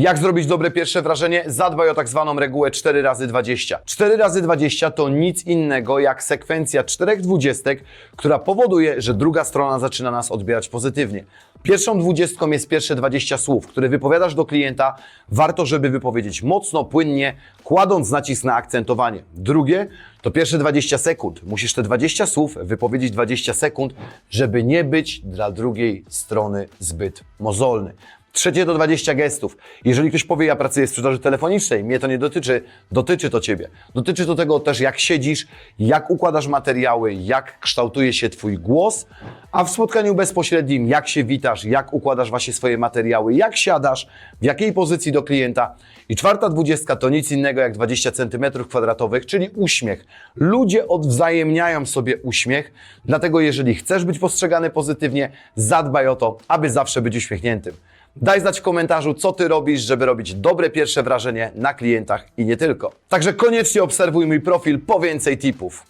Jak zrobić dobre pierwsze wrażenie? Zadbaj o tak zwaną regułę 4 razy 20 4 razy 20 to nic innego jak sekwencja czterech dwudziestek, która powoduje, że druga strona zaczyna nas odbierać pozytywnie. Pierwszą dwudziestką jest pierwsze 20 słów, które wypowiadasz do klienta. Warto, żeby wypowiedzieć mocno, płynnie, kładąc nacisk na akcentowanie. Drugie to pierwsze 20 sekund. Musisz te 20 słów wypowiedzieć 20 sekund, żeby nie być dla drugiej strony zbyt mozolny. Trzecie to 20 gestów. Jeżeli ktoś powie, ja pracuję w sprzedaży telefonicznej, mnie to nie dotyczy, dotyczy to Ciebie. Dotyczy to tego też, jak siedzisz, jak układasz materiały, jak kształtuje się Twój głos, a w spotkaniu bezpośrednim, jak się witasz, jak układasz właśnie swoje materiały, jak siadasz, w jakiej pozycji do klienta. I czwarta dwudziestka to nic innego jak 20 cm kwadratowych, czyli uśmiech. Ludzie odwzajemniają sobie uśmiech, dlatego jeżeli chcesz być postrzegany pozytywnie, zadbaj o to, aby zawsze być uśmiechniętym. Daj znać w komentarzu, co ty robisz, żeby robić dobre pierwsze wrażenie na klientach i nie tylko. Także koniecznie obserwuj mój profil po więcej tipów.